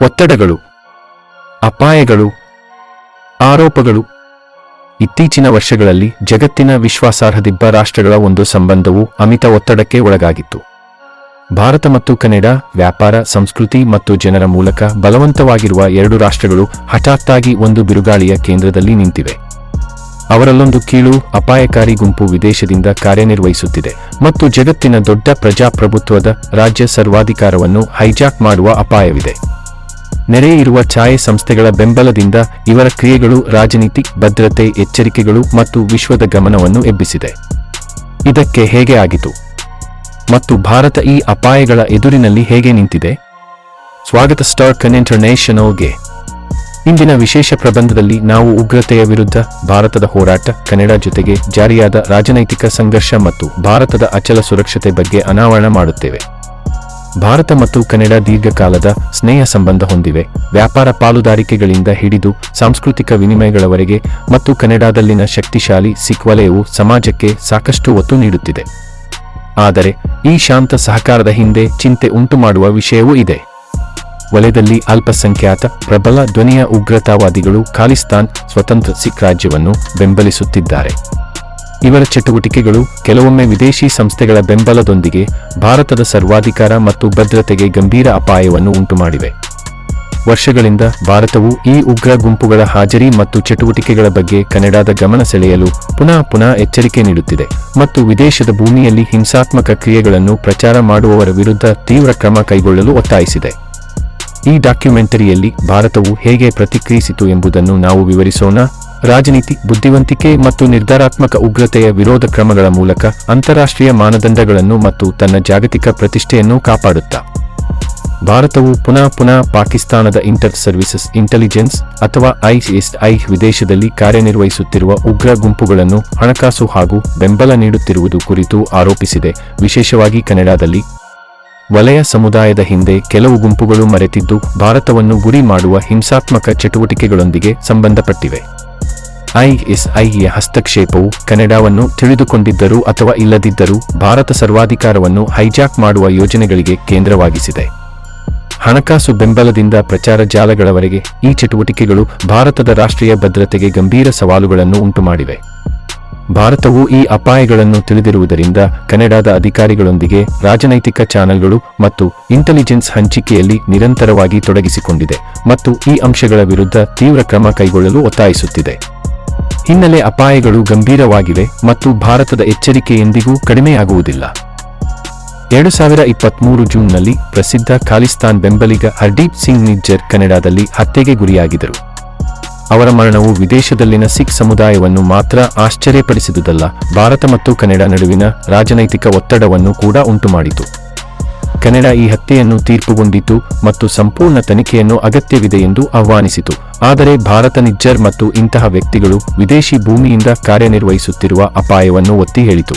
ಒತ್ತಡಗಳು, ಅಪಾಯಗಳು, ಆರೋಪಗಳು. ಇತ್ತೀಚಿನ ವರ್ಷಗಳಲ್ಲಿ ಜಗತ್ತಿನ ವಿಶ್ವಾಸಾರ್ಹದಿಬ್ಬ ರಾಷ್ಟ್ರಗಳ ಒಂದು ಸಂಬಂಧವು ಅಮಿತ ಒತ್ತಡಕ್ಕೆ ಒಳಗಾಗಿತ್ತು. ಭಾರತ ಮತ್ತು ಕೆನಡಾ ವ್ಯಾಪಾರ, ಸಂಸ್ಕೃತಿ ಮತ್ತು ಜನರ ಮೂಲಕ ಬಲವಂತವಾಗಿರುವ ಎರಡು ರಾಷ್ಟ್ರಗಳು ಹಠಾತ್ತಾಗಿ ಒಂದು ಬಿರುಗಾಳಿಯ ಕೇಂದ್ರದಲ್ಲಿ ನಿಂತಿವೆ. ಅವರಲ್ಲೊಂದು ಕೀಳು, ಅಪಾಯಕಾರಿ ಗುಂಪು ವಿದೇಶದಿಂದ ಕಾರ್ಯನಿರ್ವಹಿಸುತ್ತಿದೆ ಮತ್ತು ಜಗತ್ತಿನ ದೊಡ್ಡ ಪ್ರಜಾಪ್ರಭುತ್ವದ ರಾಜ್ಯ ಸರ್ವಾಧಿಕಾರವನ್ನು ಹೈಜಾಕ್ ಮಾಡುವ ಅಪಾಯವಿದೆ. ನೆರೆ ಇರುವ ಛಾಯೆ ಸಂಸ್ಥೆಗಳ ಬೆಂಬಲದಿಂದ ಇವರ ಕ್ರಿಯೆಗಳು ರಾಜನೀತಿ, ಭದ್ರತೆ, ಎಚ್ಚರಿಕೆಗಳು ಮತ್ತು ವಿಶ್ವದ ಗಮನವನ್ನು ಎಬ್ಬಿಸಿದೆ. ಇದಕ್ಕೆ ಹೇಗೆ ಆಗಿತು? ಮತ್ತು ಭಾರತ ಈ ಅಪಾಯಗಳ ಎದುರಿನಲ್ಲಿ ಹೇಗೆ ನಿಂತಿದೆ? ಸ್ವಾಗತ ಸ್ಟಾರ್ ಇಂಟರ್ನ್ಯಾಷನಲ್ಗೆ ಇಂದಿನ ವಿಶೇಷ ಪ್ರಬಂಧದಲ್ಲಿ ನಾವು ಉಗ್ರತೆಯ ವಿರುದ್ಧ ಭಾರತದ ಹೋರಾಟ, ಕನ್ನಡ ಜೊತೆಗೆ ಜಾರಿಯಾದ ರಾಜನೈತಿಕ ಸಂಘರ್ಷ ಮತ್ತು ಭಾರತದ ಅಚಲ ಸುರಕ್ಷತೆ ಬಗ್ಗೆ ಅನಾವರಣ ಮಾಡುತ್ತೇವೆ. ಭಾರತ ಮತ್ತು ಕೆನಡಾ ದೀರ್ಘಕಾಲದ ಸ್ನೇಹ ಸಂಬಂಧ ಹೊಂದಿವೆ. ವ್ಯಾಪಾರ ಪಾಲುದಾರಿಕೆಗಳಿಂದ ಹಿಡಿದು ಸಾಂಸ್ಕೃತಿಕ ವಿನಿಮಯಗಳವರೆಗೆ ಮತ್ತು ಕೆನಡಾದಲ್ಲಿನ ಶಕ್ತಿಶಾಲಿ ಸಿಖ್ ವಲಯವು ಸಮಾಜಕ್ಕೆ ಸಾಕಷ್ಟು ಒತ್ತು ನೀಡುತ್ತಿದೆ. ಆದರೆ, ಈ ಶಾಂತ ಸಹಕಾರದ ಹಿಂದೆ ಚಿಂತೆ ಉಂಟುಮಾಡುವ ವಿಷಯವೂ ಇದೆ. ವಲಯದಲ್ಲಿ ಅಲ್ಪಸಂಖ್ಯಾತ, ಪ್ರಬಲ ಧ್ವನಿಯ ಉಗ್ರತಾವಾದಿಗಳು ಖಾಲಿಸ್ತಾನ್ ಸ್ವತಂತ್ರ ಸಿಖ್ ರಾಜ್ಯವನ್ನು ಬೆಂಬಲಿಸುತ್ತಿದ್ದಾರೆ. ಇವರ ಚಟುವಟಿಕೆಗಳು ಕೆಲವೊಮ್ಮೆ ವಿದೇಶಿ ಸಂಸ್ಥೆಗಳ ಬೆಂಬಲದೊಂದಿಗೆ ಭಾರತದ ಸರ್ವಾಧಿಕಾರ ಮತ್ತು ಭದ್ರತೆಗೆ ಗಂಭೀರ ಅಪಾಯವನ್ನು ಉಂಟುಮಾಡಿವೆ. ವರ್ಷಗಳಿಂದ ಭಾರತವು ಈ ಉಗ್ರ ಗುಂಪುಗಳ ಹಾಜರಿ ಮತ್ತು ಚಟುವಟಿಕೆಗಳ ಬಗ್ಗೆ ಕನ್ನಡದ ಗಮನ ಸೆಳೆಯಲು ಪುನಃ ಪುನಃ ಎಚ್ಚರಿಕೆ ನೀಡುತ್ತಿದೆ ಮತ್ತು ವಿದೇಶದ ಭೂಮಿಯಲ್ಲಿ ಹಿಂಸಾತ್ಮಕ ಕ್ರಿಯೆಗಳನ್ನು ಪ್ರಚಾರ ಮಾಡುವವರ ವಿರುದ್ಧ ತೀವ್ರ ಕ್ರಮ ಕೈಗೊಳ್ಳಲು ಒತ್ತಾಯಿಸಿದೆ. ಈ ಡಾಕ್ಯುಮೆಂಟರಿಯಲ್ಲಿ ಭಾರತವು ಹೇಗೆ ಪ್ರತಿಕ್ರಿಯಿಸಿತು ಎಂಬುದನ್ನು ನಾವು ವಿವರಿಸೋಣ. ರಾಜನೀತಿ, ಬುದ್ಧಿವಂತಿಕೆ ಮತ್ತು ನಿರ್ಧಾರಾತ್ಮಕ ಉಗ್ರತೆಯ ವಿರೋಧ ಕ್ರಮಗಳ ಮೂಲಕ ಅಂತಾರಾಷ್ಟ್ರೀಯ ಮಾನದಂಡಗಳನ್ನು ಮತ್ತು ತನ್ನ ಜಾಗತಿಕ ಪ್ರತಿಷ್ಠೆಯನ್ನು ಕಾಪಾಡುತ್ತಾ. ಭಾರತವು ಪುನಃ ಪುನಃ ಪಾಕಿಸ್ತಾನದ ಇಂಟರ್ ಸರ್ವಿಸಸ್ ಇಂಟೆಲಿಜೆನ್ಸ್ ಅಥವಾ ಐಎಸ್ಐ ವಿದೇಶದಲ್ಲಿ ಕಾರ್ಯನಿರ್ವಹಿಸುತ್ತಿರುವ ಉಗ್ರ ಗುಂಪುಗಳನ್ನು ಹಣಕಾಸು ಹಾಗೂ ಬೆಂಬಲ ನೀಡುತ್ತಿರುವುದು ಕುರಿತು ಆರೋಪಿಸಿದೆ. ವಿಶೇಷವಾಗಿ ಕೆನಡಾದಲ್ಲಿ ವಲಯ ಸಮುದಾಯದ ಹಿಂದೆ ಕೆಲವು ಗುಂಪುಗಳು ಮರೆತಿದ್ದು ಭಾರತವನ್ನು ಗುರಿ ಮಾಡುವ ಹಿಂಸಾತ್ಮಕ ಚಟುವಟಿಕೆಗಳೊಂದಿಗೆ ಸಂಬಂಧಪಟ್ಟಿವೆ. ಐಎಸ್ಐಯ ಹಸ್ತಕ್ಷೇಪವು ಕೆನಡಾವನ್ನು ತಿಳಿದುಕೊಂಡಿದ್ದರೂ ಅಥವಾ ಇಲ್ಲದಿದ್ದರೂ ಭಾರತ ಸರ್ವಾಧಿಕಾರವನ್ನು ಹೈಜಾಕ್ ಮಾಡುವ ಯೋಜನೆಗಳಿಗೆ ಕೇಂದ್ರವಾಗಿಸಿದೆ. ಹಣಕಾಸು ಬೆಂಬಲದಿಂದ ಪ್ರಚಾರ ಜಾಲಗಳವರೆಗೆ ಈ ಚಟುವಟಿಕೆಗಳು ಭಾರತದ ರಾಷ್ಟ್ರೀಯ ಭದ್ರತೆಗೆ ಗಂಭೀರ ಸವಾಲುಗಳನ್ನು ಉಂಟುಮಾಡಿವೆ. ಭಾರತವು ಈ ಅಪಾಯಗಳನ್ನು ತಿಳಿದಿರುವುದರಿಂದ ಕೆನಡಾದ ಅಧಿಕಾರಿಗಳೊಂದಿಗೆ ರಾಜನೈತಿಕ ಚಾನೆಲ್ಗಳು ಮತ್ತು ಇಂಟೆಲಿಜೆನ್ಸ್ ಹಂಚಿಕೆಯಲ್ಲಿ ನಿರಂತರವಾಗಿ ತೊಡಗಿಸಿಕೊಂಡಿದೆ ಮತ್ತು ಈ ಅಂಶಗಳ ವಿರುದ್ಧ ತೀವ್ರ ಕ್ರಮ ಕೈಗೊಳ್ಳಲು ಒತ್ತಾಯಿಸುತ್ತಿದೆ. ಹಿನ್ನೆಲೆ ಅಪಾಯಗಳು ಗಂಭೀರವಾಗಿವೆ ಮತ್ತು ಭಾರತದ ಎಚ್ಚರಿಕೆ ಎಂದಿಗೂ ಕಡಿಮೆಯಾಗುವುದಿಲ್ಲ. ಎರಡು ಸಾವಿರ ಇಪ್ಪತ್ಮೂರು ಜೂನ್ನಲ್ಲಿ ಪ್ರಸಿದ್ಧ ಖಾಲಿಸ್ತಾನ್ ಬೆಂಬಲಿಗ ಹರ್ದೀಪ್ ಸಿಂಗ್ ನಿಜ್ಜರ್ ಕೆನಡಾದಲ್ಲಿ ಹತ್ಯೆಗೆ ಗುರಿಯಾಗಿದ್ದರು. ಅವರ ಮರಣವು ವಿದೇಶದಲ್ಲಿನ ಸಿಖ್ ಸಮುದಾಯವನ್ನು ಮಾತ್ರ ಆಶ್ಚರ್ಯಪಡಿಸಿದುದಲ್ಲ, ಭಾರತ ಮತ್ತು ಕೆನಡಾ ನಡುವಿನ ರಾಜನೈತಿಕ ಒತ್ತಡವನ್ನು ಕೂಡ ಉಂಟುಮಾಡಿತು. ಕೆನಡಾ ಈ ಹತ್ಯೆಯನ್ನು ತೀರ್ಪುಗೊಂಡಿತು ಮತ್ತು ಸಂಪೂರ್ಣ ತನಿಖೆಯನ್ನು ಅಗತ್ಯವಿದೆ ಎಂದು ಆಹ್ವಾನಿಸಿತು. ಆದರೆ ಭಾರತ ನಿಜ್ಜರ್ ಮತ್ತು ಇಂತಹ ವ್ಯಕ್ತಿಗಳು ವಿದೇಶಿ ಭೂಮಿಯಿಂದ ಕಾರ್ಯನಿರ್ವಹಿಸುತ್ತಿರುವ ಅಪಾಯವನ್ನು ಒತ್ತಿ ಹೇಳಿತು.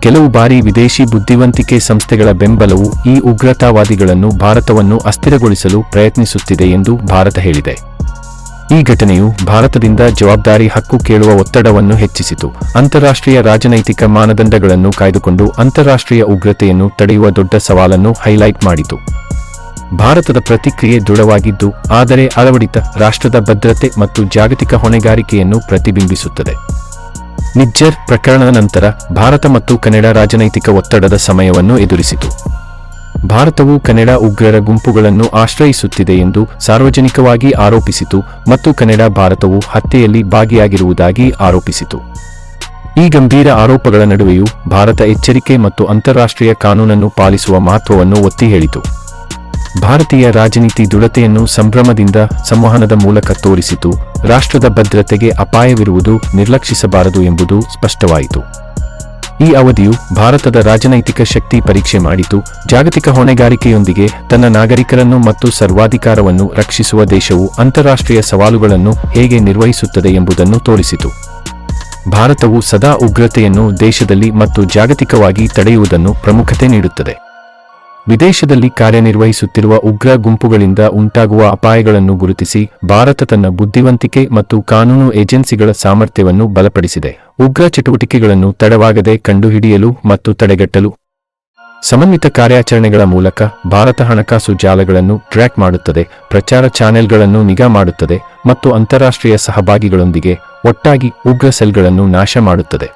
ಕೆಲವು ಬಾರಿ ವಿದೇಶಿ ಬುದ್ಧಿವಂತಿಕೆ ಸಂಸ್ಥೆಗಳ ಬೆಂಬಲವು ಈ ಉಗ್ರತಾವಾದಿಗಳನ್ನು ಭಾರತವನ್ನು ಅಸ್ಥಿರಗೊಳಿಸಲು ಪ್ರಯತ್ನಿಸುತ್ತಿದೆ ಎಂದು ಭಾರತ ಹೇಳಿದೆ. ಈ ಘಟನೆಯು ಭಾರತದಿಂದ ಜವಾಬ್ದಾರಿ ಹಕ್ಕು ಕೇಳುವ ಒತ್ತಡವನ್ನು ಹೆಚ್ಚಿಸಿತು. ಅಂತಾರಾಷ್ಟ್ರೀಯ ರಾಜನೈತಿಕ ಮಾನದಂಡಗಳನ್ನು ಕಾಯ್ದುಕೊಂಡು ಅಂತಾರಾಷ್ಟ್ರೀಯ ಉಗ್ರತೆಯನ್ನು ತಡೆಯುವ ದೊಡ್ಡ ಸವಾಲನ್ನು ಹೈಲೈಟ್ ಮಾಡಿತು. ಭಾರತದ ಪ್ರತಿಕ್ರಿಯೆ ದೃಢವಾಗಿದ್ದು, ಆದರೆ ಅಳವಡಿತ ರಾಷ್ಟ್ರದ ಭದ್ರತೆ ಮತ್ತು ಜಾಗತಿಕ ಹೊಣೆಗಾರಿಕೆಯನ್ನು ಪ್ರತಿಬಿಂಬಿಸುತ್ತದೆ. ನಿಜ್ಜರ್ ಪ್ರಕರಣದ ನಂತರ ಭಾರತ ಮತ್ತು ಕೆನಡಾ ರಾಜನೈತಿಕ ಒತ್ತಡದ ಸಮಯವನ್ನು ಎದುರಿಸಿತು. ಭಾರತವು ಕನ್ನಡ ಉಗ್ರರ ಗುಂಪುಗಳನ್ನು ಆಶ್ರಯಿಸುತ್ತಿದೆ ಎಂದು ಸಾರ್ವಜನಿಕವಾಗಿ ಆರೋಪಿಸಿತು ಮತ್ತು ಕನ್ನಡ ಭಾರತವು ಹತ್ಯೆಯಲ್ಲಿ ಭಾಗಿಯಾಗಿರುವುದಾಗಿ ಆರೋಪಿಸಿತು. ಈ ಗಂಭೀರ ಆರೋಪಗಳ ನಡುವೆಯೂ ಭಾರತ ಎಚ್ಚರಿಕೆ ಮತ್ತು ಅಂತಾರಾಷ್ಟ್ರೀಯ ಕಾನೂನನ್ನು ಪಾಲಿಸುವ ಮಹತ್ವವನ್ನು ಒತ್ತಿ ಹೇಳಿತು. ಭಾರತೀಯ ರಾಜನೀತಿ ದೃಢತೆಯನ್ನು ಸಂಭ್ರಮದಿಂದ ಸಂವಹನದ ಮೂಲಕ ತೋರಿಸಿತು, ರಾಷ್ಟ್ರದ ಭದ್ರತೆಗೆ ಅಪಾಯವಿರುವುದು ನಿರ್ಲಕ್ಷಿಸಬಾರದು ಎಂಬುದು ಸ್ಪಷ್ಟವಾಯಿತು. ಈ ಅವಧಿಯು ಭಾರತದ ರಾಜನೈತಿಕ ಶಕ್ತಿ ಪರೀಕ್ಷೆ ಮಾಡಿತು. ಜಾಗತಿಕ ಹೊಣೆಗಾರಿಕೆಯೊಂದಿಗೆ ತನ್ನ ನಾಗರಿಕರನ್ನು ಮತ್ತು ಸರ್ವಾಧಿಕಾರವನ್ನು ರಕ್ಷಿಸುವ ದೇಶವು ಅಂತಾರಾಷ್ಟ್ರೀಯ ಸವಾಲುಗಳನ್ನು ಹೇಗೆ ನಿರ್ವಹಿಸುತ್ತದೆ ಎಂಬುದನ್ನು ತೋರಿಸಿತು. ಭಾರತವು ಸದಾ ಉಗ್ರತೆಯನ್ನು ದೇಶದಲ್ಲಿ ಮತ್ತು ಜಾಗತಿಕವಾಗಿ ತಡೆಯುವುದನ್ನು ಪ್ರಮುಖತೆ ನೀಡುತ್ತದೆ. ವಿದೇಶದಲ್ಲಿ ಕಾರ್ಯನಿರ್ವಹಿಸುತ್ತಿರುವ ಉಗ್ರ ಗುಂಪುಗಳಿಂದ ಉಂಟಾಗುವ ಅಪಾಯಗಳನ್ನು ಗುರುತಿಸಿ, ಭಾರತ ತನ್ನ ಬುದ್ಧಿವಂತಿಕೆ ಮತ್ತು ಕಾನೂನು ಏಜೆನ್ಸಿಗಳ ಸಾಮರ್ಥ್ಯವನ್ನು ಬಲಪಡಿಸಿದೆ. ಉಗ್ರ ಚಟುವಟಿಕೆಗಳನ್ನು ತಡವಾಗದೆ ಕಂಡುಹಿಡಿಯಲು ಮತ್ತು ತಡೆಗಟ್ಟಲು ಸಮನ್ವಿತ ಕಾರ್ಯಾಚರಣೆಗಳ ಮೂಲಕ ಭಾರತ ಹಣಕಾಸು ಜಾಲಗಳನ್ನು ಟ್ರ್ಯಾಕ್ ಮಾಡುತ್ತದೆ, ಪ್ರಚಾರ ಚಾನೆಲ್ಗಳನ್ನು ನಿಗಾ ಮಾಡುತ್ತದೆ ಮತ್ತು ಅಂತಾರಾಷ್ಟ್ರೀಯ ಸಹಭಾಗಿಗಳೊಂದಿಗೆ ಒಟ್ಟಾಗಿ ಉಗ್ರ ಸೆಲ್ಗಳನ್ನು ನಾಶ ಮಾಡುತ್ತದೆ.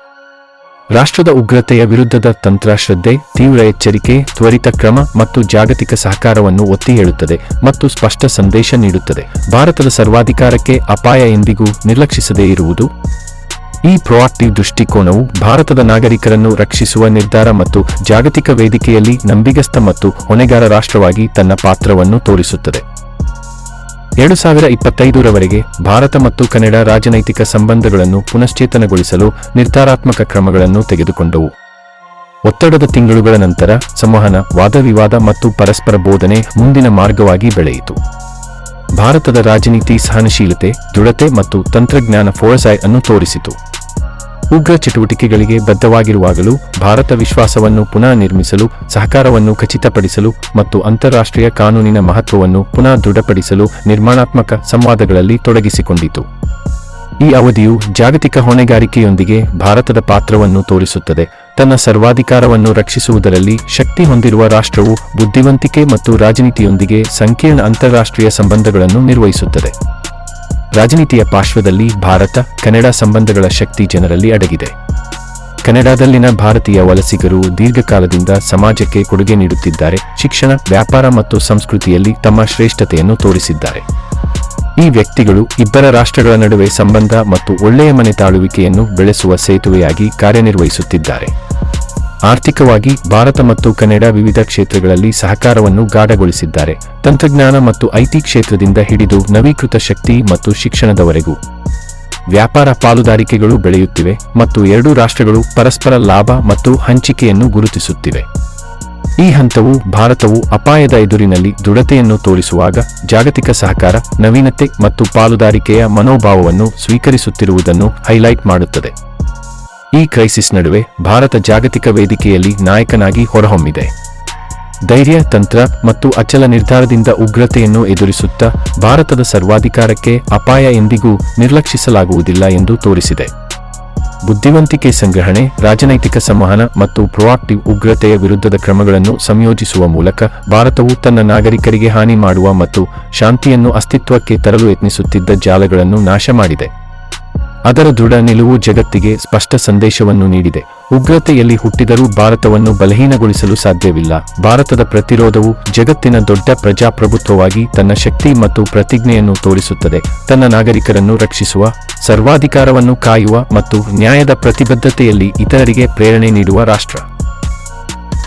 ರಾಷ್ಟ್ರದ ಉಗ್ರತೆಯ ವಿರುದ್ಧದ ತಂತ್ರ ಶ್ರದ್ಧೆ, ತೀವ್ರ ಎಚ್ಚರಿಕೆ, ತ್ವರಿತ ಕ್ರಮ ಮತ್ತು ಜಾಗತಿಕ ಸಹಕಾರವನ್ನು ಒತ್ತಿ ಹೇಳುತ್ತದೆ ಮತ್ತು ಸ್ಪಷ್ಟ ಸಂದೇಶ ನೀಡುತ್ತದೆ. ಭಾರತದ ಸರ್ವಾಧಿಕಾರಕ್ಕೆ ಅಪಾಯ ಎಂದಿಗೂ ನಿರ್ಲಕ್ಷಿಸದೇ ಇರುವುದು. ಈ ಪ್ರೊಆಕ್ಟಿವ್ ದೃಷ್ಟಿಕೋನವು ಭಾರತದ ನಾಗರಿಕರನ್ನು ರಕ್ಷಿಸುವ ನಿರ್ಧಾರ ಮತ್ತು ಜಾಗತಿಕ ವೇದಿಕೆಯಲ್ಲಿ ನಂಬಿಗಸ್ತ ಮತ್ತು ಹೊಣೆಗಾರ ರಾಷ್ಟ್ರವಾಗಿ ತನ್ನ ಪಾತ್ರವನ್ನು ತೋರಿಸುತ್ತದೆ. ಎರಡು ಸಾವಿರ ಇಪ್ಪತ್ತೈದರವರೆಗೆ ಭಾರತ ಮತ್ತು ಕೆನಡಾ ರಾಜನೈತಿಕ ಸಂಬಂಧಗಳನ್ನು ಪುನಶ್ಚೇತನಗೊಳಿಸಲು ನಿರ್ಧಾರಾತ್ಮಕ ಕ್ರಮಗಳನ್ನು ತೆಗೆದುಕೊಂಡವು. ಒತ್ತಡದ ತಿಂಗಳುಗಳ ನಂತರ ಸಂವಹನ, ವಾದವಿವಾದ ಮತ್ತು ಪರಸ್ಪರ ಬೋಧನೆ ಮುಂದಿನ ಮಾರ್ಗವಾಗಿ ಬೆಳೆಯಿತು. ಭಾರತದ ರಾಜನೀತಿ ಸಹನಶೀಲತೆ, ದೃಢತೆ ಮತ್ತು ತಂತ್ರಜ್ಞಾನ ಫೋರಸಾಯ್ ಅನ್ನು ತೋರಿಸಿತು. ಉಗ್ರ ಚಟುವಟಿಕೆಗಳಿಗೆ ಬದ್ಧವಾಗಿರುವಾಗಲೂ ಭಾರತ ವಿಶ್ವಾಸವನ್ನು ಪುನಃ ನಿರ್ಮಿಸಲು, ಸಹಕಾರವನ್ನು ಖಚಿತಪಡಿಸಲು ಮತ್ತು ಅಂತಾರಾಷ್ಟ್ರೀಯ ಕಾನೂನಿನ ಮಹತ್ವವನ್ನು ಪುನಃ ದೃಢಪಡಿಸಲು ನಿರ್ಮಾಣಾತ್ಮಕ ಸಂವಾದಗಳಲ್ಲಿ ತೊಡಗಿಸಿಕೊಂಡಿತು. ಈ ಅವಧಿಯು ಜಾಗತಿಕ ಹೊಣೆಗಾರಿಕೆಯೊಂದಿಗೆ ಭಾರತದ ಪಾತ್ರವನ್ನು ತೋರಿಸುತ್ತದೆ. ತನ್ನ ಸರ್ವಾಧಿಕಾರವನ್ನು ರಕ್ಷಿಸುವುದರಲ್ಲಿ ಶಕ್ತಿ ಹೊಂದಿರುವ ರಾಷ್ಟ್ರವು ಬುದ್ಧಿವಂತಿಕೆ ಮತ್ತು ರಾಜನೀತಿಯೊಂದಿಗೆ ಸಂಕೀರ್ಣ ಅಂತಾರಾಷ್ಟ್ರೀಯ ಸಂಬಂಧಗಳನ್ನು ನಿರ್ವಹಿಸುತ್ತದೆ. ರಾಜನೀತಿಯ ಪಾರ್ಶ್ವದಲ್ಲಿ ಭಾರತ ಕೆನಡಾ ಸಂಬಂಧಗಳ ಶಕ್ತಿ ಜನರಲ್ಲಿ ಅಡಗಿದೆ. ಕೆನಡಾದಲ್ಲಿನ ಭಾರತೀಯ ವಲಸಿಗರು ದೀರ್ಘಕಾಲದಿಂದ ಸಮಾಜಕ್ಕೆ ಕೊಡುಗೆ ನೀಡುತ್ತಿದ್ದಾರೆ. ಶಿಕ್ಷಣ, ವ್ಯಾಪಾರ ಮತ್ತು ಸಂಸ್ಕೃತಿಯಲ್ಲಿ ತಮ್ಮ ಶ್ರೇಷ್ಠತೆಯನ್ನು ತೋರಿಸಿದ್ದಾರೆ. ಈ ವ್ಯಕ್ತಿಗಳು ಇಬ್ಬರ ರಾಷ್ಟ್ರಗಳ ನಡುವೆ ಸಂಬಂಧ ಮತ್ತು ಒಳ್ಳೆಯ ಮನೆ ತಾಳುವಿಕೆಯನ್ನು ಬೆಳೆಸುವ ಸೇತುವೆಯಾಗಿ ಕಾರ್ಯನಿರ್ವಹಿಸುತ್ತಿದ್ದಾರೆ. ಆರ್ಥಿಕವಾಗಿ ಭಾರತ ಮತ್ತು ಕೆನಡಾ ವಿವಿಧ ಕ್ಷೇತ್ರಗಳಲ್ಲಿ ಸಹಕಾರವನ್ನು ಗಾಢಗೊಳಿಸಿದ್ದಾರೆ. ತಂತ್ರಜ್ಞಾನ ಮತ್ತು ಐಟಿ ಕ್ಷೇತ್ರದಿಂದ ಹಿಡಿದು ನವೀಕೃತ ಶಕ್ತಿ ಮತ್ತು ಶಿಕ್ಷಣದವರೆಗೂ ವ್ಯಾಪಾರ ಪಾಲುದಾರಿಕೆಗಳು ಬೆಳೆಯುತ್ತಿವೆ ಮತ್ತು ಎರಡೂ ರಾಷ್ಟ್ರಗಳು ಪರಸ್ಪರ ಲಾಭ ಮತ್ತು ಹಂಚಿಕೆಯನ್ನು ಗುರುತಿಸುತ್ತಿವೆ. ಈ ಹಂತವು ಭಾರತವು ಅಪಾಯದ ಎದುರಿನಲ್ಲಿ ದೃಢತೆಯನ್ನು ತೋರಿಸುವಾಗ ಜಾಗತಿಕ ಸಹಕಾರ, ನವೀನತೆ ಮತ್ತು ಪಾಲುದಾರಿಕೆಯ ಮನೋಭಾವವನ್ನು ಸ್ವೀಕರಿಸುತ್ತಿರುವುದನ್ನು ಹೈಲೈಟ್ ಮಾಡುತ್ತದೆ. ಈ ಕ್ರೈಸಿಸ್ ನಡುವೆ ಭಾರತ ಜಾಗತಿಕ ವೇದಿಕೆಯಲ್ಲಿ ನಾಯಕನಾಗಿ ಹೊರಹೊಮ್ಮಿದೆ. ಧೈರ್ಯ, ತಂತ್ರ ಮತ್ತು ಅಚಲ ನಿರ್ಧಾರದಿಂದ ಉಗ್ರತೆಯನ್ನು ಎದುರಿಸುತ್ತಾ ಭಾರತದ ಸರ್ವಾಧಿಕಾರಕ್ಕೆ ಅಪಾಯ ಎಂದಿಗೂ ನಿರ್ಲಕ್ಷಿಸಲಾಗುವುದಿಲ್ಲ ಎಂದು ತೋರಿಸಿದೆ. ಬುದ್ಧಿವಂತಿಕೆ ಸಂಗ್ರಹಣೆ, ರಾಜನೈತಿಕ ಸಂವಹನ ಮತ್ತು ಪ್ರೊಆಕ್ಟಿವ್ ಉಗ್ರತೆಯ ವಿರುದ್ಧದ ಕ್ರಮಗಳನ್ನು ಸಂಯೋಜಿಸುವ ಮೂಲಕ ಭಾರತವು ತನ್ನ ನಾಗರಿಕರಿಗೆ ಹಾನಿ ಮಾಡುವ ಮತ್ತು ಶಾಂತಿಯನ್ನು ಅಸ್ತಿತ್ವಕ್ಕೆ ತರಲು ಯತ್ನಿಸುತ್ತಿದ್ದ ಜಾಲಗಳನ್ನು ನಾಶ ಮಾಡಿದೆ ಅದರ ದೃಢ ನಿಲುವು ಜಗತ್ತಿಗೆ ಸ್ಪಷ್ಟ ಸಂದೇಶವನ್ನು ನೀಡಿದೆ. ಉಗ್ರತೆಯಲ್ಲಿ ಹುಟ್ಟಿದರೂ ಭಾರತವನ್ನು ಬಲಹೀನಗೊಳಿಸಲು ಸಾಧ್ಯವಿಲ್ಲ. ಭಾರತದ ಪ್ರತಿರೋಧವು ಜಗತ್ತಿನ ದೊಡ್ಡ ಪ್ರಜಾಪ್ರಭುತ್ವವಾಗಿ ತನ್ನ ಶಕ್ತಿ ಮತ್ತು ಪ್ರತಿಜ್ಞೆಯನ್ನು ತೋರಿಸುತ್ತದೆ. ತನ್ನ ನಾಗರಿಕರನ್ನು ರಕ್ಷಿಸುವ, ಸರ್ವಾಧಿಕಾರವನ್ನು ಕಾಯುವ ಮತ್ತು ನ್ಯಾಯದ ಪ್ರತಿಬದ್ಧತೆಯಲ್ಲಿ ಇತರರಿಗೆ ಪ್ರೇರಣೆ ನೀಡುವ ರಾಷ್ಟ್ರ.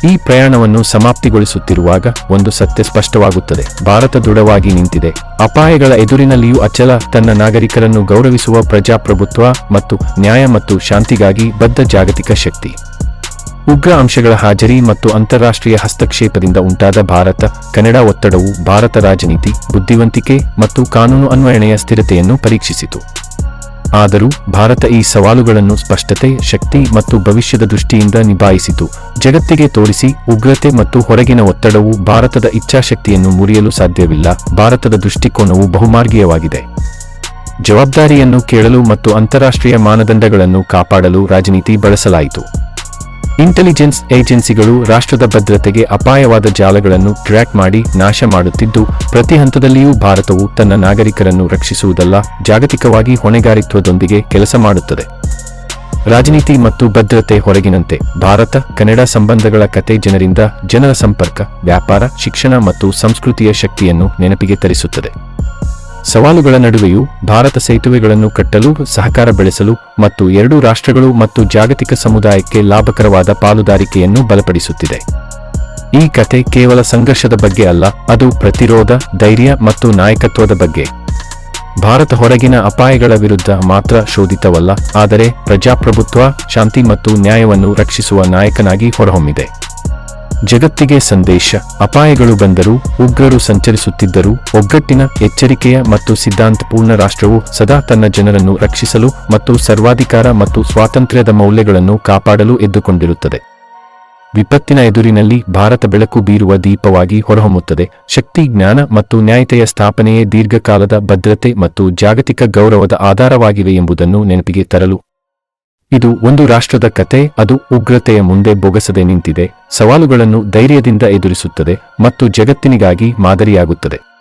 ಈ ಪ್ರಯಾಣವನ್ನು ಸಮಾಪ್ತಿಗೊಳಿಸುತ್ತಿರುವಾಗ ಒಂದು ಸತ್ಯ ಸ್ಪಷ್ಟವಾಗುತ್ತದೆ. ಭಾರತ ದೃಢವಾಗಿ ನಿಂತಿದೆ. ಅಪಾಯಗಳ ಎದುರಿನಲ್ಲಿಯೂ ಅಚಲ ತನ್ನ ನಾಗರಿಕರನ್ನು ಗೌರವಿಸುವ ಪ್ರಜಾಪ್ರಭುತ್ವ ಮತ್ತು ನ್ಯಾಯ ಮತ್ತು ಶಾಂತಿಗಾಗಿ ಬದ್ಧ ಜಾಗತಿಕ ಶಕ್ತಿ. ಉಗ್ರ ಅಂಶಗಳ ಹಾಜರಿ ಮತ್ತು ಅಂತಾರಾಷ್ಟ್ರೀಯ ಹಸ್ತಕ್ಷೇಪದಿಂದ ಉಂಟಾದ ಭಾರತ, ಕನ್ನಡ ಒತ್ತಡವು ಭಾರತ ರಾಜನೀತಿ, ಬುದ್ಧಿವಂತಿಕೆ ಮತ್ತು ಕಾನೂನು ಅನ್ವಯಣೆಯ ಸ್ಥಿರತೆಯನ್ನು ಪರೀಕ್ಷಿಸಿತು. ಆದರೂ ಭಾರತ ಈ ಸವಾಲುಗಳನ್ನು ಸ್ಪಷ್ಟತೆ, ಶಕ್ತಿ ಮತ್ತು ಭವಿಷ್ಯದ ದೃಷ್ಟಿಯಿಂದ ನಿಭಾಯಿಸಿತು. ಜಗತ್ತಿಗೆ ತೋರಿಸಿ ಉಗ್ರತೆ ಮತ್ತು ಹೊರಗಿನ ಒತ್ತಡವು ಭಾರತದ ಇಚ್ಛಾಶಕ್ತಿಯನ್ನು ಮುರಿಯಲು ಸಾಧ್ಯವಿಲ್ಲ. ಭಾರತದ ದೃಷ್ಟಿಕೋನವು ಬಹುಮಾರ್ಗೀಯವಾಗಿದೆ. ಜವಾಬ್ದಾರಿಯನ್ನು ಕೇಳಲು ಮತ್ತು ಅಂತಾರಾಷ್ಟ್ರೀಯ ಮಾನದಂಡಗಳನ್ನು ಕಾಪಾಡಲು ರಾಜನೀತಿ ಬಳಸಲಾಯಿತು. ಇಂಟೆಲಿಜೆನ್ಸ್ ಏಜೆನ್ಸಿಗಳು ರಾಷ್ಟ್ರದ ಭದ್ರತೆಗೆ ಅಪಾಯವಾದ ಜಾಲಗಳನ್ನು ಟ್ರ್ಯಾಕ್ ಮಾಡಿ ನಾಶ ಮಾಡುತ್ತಿದ್ದು, ಪ್ರತಿ ಹಂತದಲ್ಲಿಯೂ ಭಾರತವು ತನ್ನ ನಾಗರಿಕರನ್ನು ರಕ್ಷಿಸುವುದಲ್ಲ, ಜಾಗತಿಕವಾಗಿ ಹೊಣೆಗಾರಿತ್ವದೊಂದಿಗೆ ಕೆಲಸ ಮಾಡುತ್ತದೆ. ರಾಜನೀತಿ ಮತ್ತು ಭದ್ರತೆ ಹೊರಗಿನಂತೆ ಭಾರತ, ಕನ್ನಡ ಸಂಬಂಧಗಳ ಕತೆ ಜನರಿಂದ ಜನರ ಸಂಪರ್ಕ, ವ್ಯಾಪಾರ, ಶಿಕ್ಷಣ ಮತ್ತು ಸಂಸ್ಕೃತಿಯ ಶಕ್ತಿಯನ್ನು ನೆನಪಿಗೆ ತರಿಸುತ್ತದೆ. ಸವಾಲುಗಳ ನಡುವೆಯೂ ಭಾರತ ಸೇತುವೆಗಳನ್ನು ಕಟ್ಟಲು, ಸಹಕಾರ ಬೆಳೆಸಲು ಮತ್ತು ಎರಡೂ ರಾಷ್ಟ್ರಗಳು ಮತ್ತು ಜಾಗತಿಕ ಸಮುದಾಯಕ್ಕೆ ಲಾಭಕರವಾದ ಪಾಲುದಾರಿಕೆಯನ್ನು ಬಲಪಡಿಸುತ್ತಿದೆ. ಈ ಕತೆ ಕೇವಲ ಸಂಘರ್ಷದ ಬಗ್ಗೆ ಅಲ್ಲ, ಅದು ಪ್ರತಿರೋಧ, ಧೈರ್ಯ ಮತ್ತು ನಾಯಕತ್ವದ ಬಗ್ಗೆ. ಭಾರತ ಹೊರಗಿನ ಅಪಾಯಗಳ ವಿರುದ್ಧ ಮಾತ್ರ ಶೋಧಿತವಲ್ಲ, ಆದರೆ ಪ್ರಜಾಪ್ರಭುತ್ವ, ಶಾಂತಿ ಮತ್ತು ನ್ಯಾಯವನ್ನು ರಕ್ಷಿಸುವ ನಾಯಕನಾಗಿ ಹೊರಹೊಮ್ಮಿದೆ. ಜಗತ್ತಿಗೆ ಸಂದೇಶ. ಅಪಾಯಗಳು ಬಂದರೂ, ಉಗ್ರರು ಸಂಚರಿಸುತ್ತಿದ್ದರೂ, ಒಗ್ಗಟ್ಟಿನ ಎಚ್ಚರಿಕೆಯ ಮತ್ತು ಸಿದ್ಧಾಂತಪೂರ್ಣ ರಾಷ್ಟ್ರವು ಸದಾ ತನ್ನ ಜನರನ್ನು ರಕ್ಷಿಸಲು ಮತ್ತು ಸರ್ವಾಧಿಕಾರ ಮತ್ತು ಸ್ವಾತಂತ್ರ್ಯದ ಮೌಲ್ಯಗಳನ್ನು ಕಾಪಾಡಲು ಎದ್ದುಕೊಂಡಿರುತ್ತದೆ. ವಿಪತ್ತಿನ ಎದುರಿನಲ್ಲಿ ಭಾರತ ಬೆಳಕು ಬೀರುವ ದೀಪವಾಗಿ ಹೊರಹೊಮ್ಮುತ್ತದೆ. ಶಕ್ತಿ, ಜ್ಞಾನ ಮತ್ತು ನ್ಯಾಯತೆಯ ಸ್ಥಾಪನೆಯೇ ದೀರ್ಘಕಾಲದ ಭದ್ರತೆ ಮತ್ತು ಜಾಗತಿಕ ಗೌರವದ ಆಧಾರವಾಗಿವೆ ಎಂಬುದನ್ನು ನೆನಪಿಗೆ ತರಲು ಇದು ಒಂದು ರಾಷ್ಟ್ರದ ಕತೆ, ಅದು ಉಗ್ರತೆಯ ಮುಂದೆ ಬೊಗಸದೆ ನಿಂತಿದೆ. ಸವಾಲುಗಳನ್ನು ಧೈರ್ಯದಿಂದ ಎದುರಿಸುತ್ತದೆ ಮತ್ತು ಜಗತ್ತಿನಿಗಾಗಿ ಮಾದರಿಯಾಗುತ್ತದೆ.